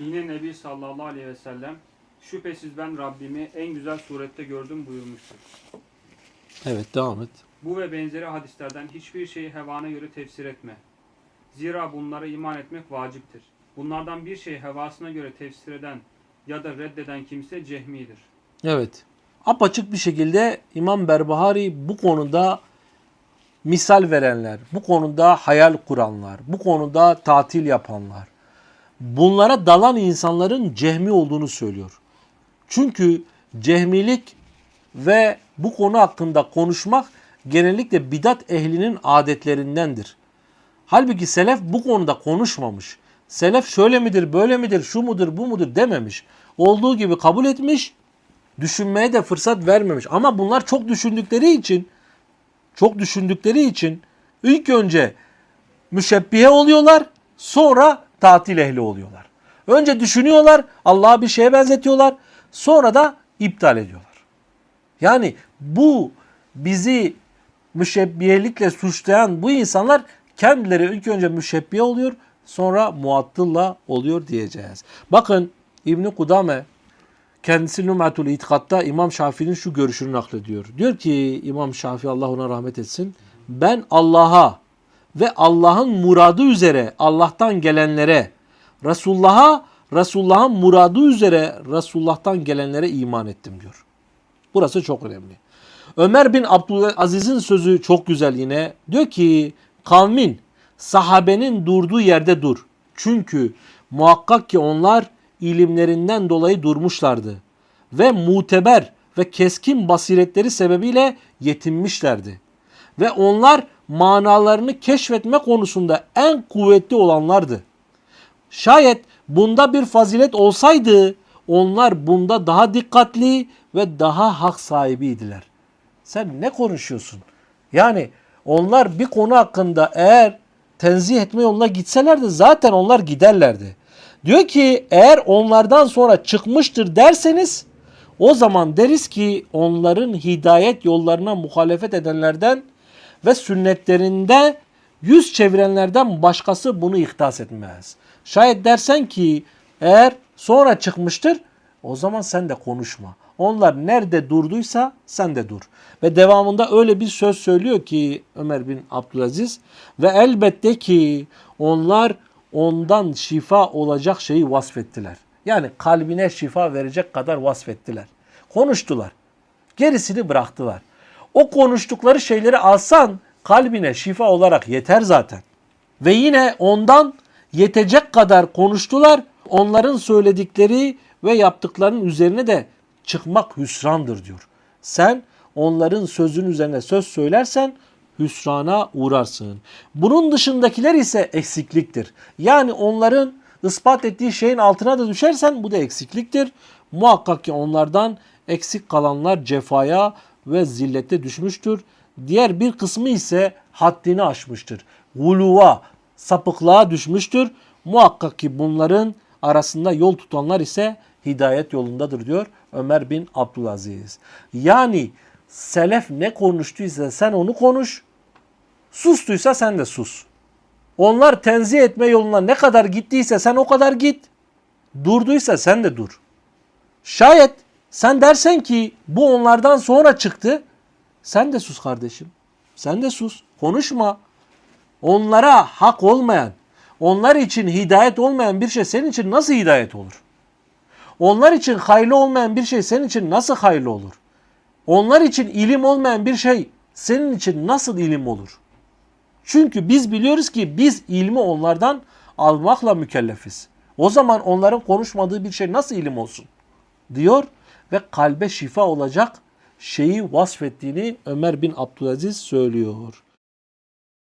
Yine Nebi sallallahu aleyhi ve sellem şüphesiz ben Rabbimi en güzel surette gördüm buyurmuştur. Evet devam et. Bu ve benzeri hadislerden hiçbir şeyi hevana göre tefsir etme. Zira bunlara iman etmek vaciptir. Bunlardan bir şeyi hevasına göre tefsir eden ya da reddeden kimse cehmidir. Evet. Apaçık bir şekilde İmam Berbahari bu konuda misal verenler, bu konuda hayal kuranlar, bu konuda tatil yapanlar, bunlara dalan insanların cehmi olduğunu söylüyor. Çünkü cehmilik ve bu konu hakkında konuşmak genellikle bidat ehlinin adetlerindendir. Halbuki selef bu konuda konuşmamış. Selef şöyle midir, böyle midir, şu mudur, bu mudur dememiş. Olduğu gibi kabul etmiş, düşünmeye de fırsat vermemiş. Ama bunlar çok düşündükleri için, çok düşündükleri için ilk önce müşebbihe oluyorlar, sonra tatil ehli oluyorlar. Önce düşünüyorlar, Allah'a bir şeye benzetiyorlar, sonra da iptal ediyorlar. Yani bu bizi müşebbihelikle suçlayan bu insanlar kendileri ilk önce müşebbihe oluyor, sonra muattılla oluyor diyeceğiz. Bakın İbni Kudame kendisi Numatul İtikad'da İmam Şafii'nin şu görüşünü naklediyor. Diyor ki İmam Şafii Allah ona rahmet etsin. Ben Allah'a ve Allah'ın muradı üzere Allah'tan gelenlere, Resulullah'a, Resulullah'ın muradı üzere Resulullah'tan gelenlere iman ettim diyor. Burası çok önemli. Ömer bin Abdülaziz'in sözü çok güzel yine. Diyor ki kavmin sahabenin durduğu yerde dur. Çünkü muhakkak ki onlar ilimlerinden dolayı durmuşlardı. Ve muteber ve keskin basiretleri sebebiyle yetinmişlerdi. Ve onlar manalarını keşfetme konusunda en kuvvetli olanlardı. Şayet bunda bir fazilet olsaydı onlar bunda daha dikkatli ve daha hak sahibiydiler. Sen ne konuşuyorsun? Yani onlar bir konu hakkında eğer tenzih etme yoluna gitselerdi zaten onlar giderlerdi. Diyor ki eğer onlardan sonra çıkmıştır derseniz o zaman deriz ki onların hidayet yollarına muhalefet edenlerden ve sünnetlerinde yüz çevirenlerden başkası bunu ihtas etmez. Şayet dersen ki eğer sonra çıkmıştır o zaman sen de konuşma. Onlar nerede durduysa sen de dur. Ve devamında öyle bir söz söylüyor ki Ömer bin Abdülaziz ve elbette ki onlar ondan şifa olacak şeyi vasfettiler. Yani kalbine şifa verecek kadar vasfettiler. Konuştular. Gerisini bıraktılar. O konuştukları şeyleri alsan kalbine şifa olarak yeter zaten. Ve yine ondan yetecek kadar konuştular. Onların söyledikleri ve yaptıklarının üzerine de çıkmak hüsrandır diyor. Sen onların sözün üzerine söz söylersen hüsrana uğrarsın. Bunun dışındakiler ise eksikliktir. Yani onların ispat ettiği şeyin altına da düşersen bu da eksikliktir. Muhakkak ki onlardan eksik kalanlar cefaya ve zillete düşmüştür. Diğer bir kısmı ise haddini aşmıştır. Guluva, sapıklığa düşmüştür. Muhakkak ki bunların arasında yol tutanlar ise hidayet yolundadır diyor Ömer bin Abdülaziz. Yani selef ne konuştuysa sen onu konuş. Sustuysa sen de sus. Onlar tenzih etme yoluna ne kadar gittiyse sen o kadar git. Durduysa sen de dur. Şayet sen dersen ki bu onlardan sonra çıktı. Sen de sus kardeşim. Sen de sus. Konuşma. Onlara hak olmayan, onlar için hidayet olmayan bir şey senin için nasıl hidayet olur? Onlar için hayırlı olmayan bir şey senin için nasıl hayırlı olur? Onlar için ilim olmayan bir şey senin için nasıl ilim olur? Çünkü biz biliyoruz ki biz ilmi onlardan almakla mükellefiz. O zaman onların konuşmadığı bir şey nasıl ilim olsun? Diyor ve kalbe şifa olacak şeyi vasfettiğini Ömer bin Abdülaziz söylüyor.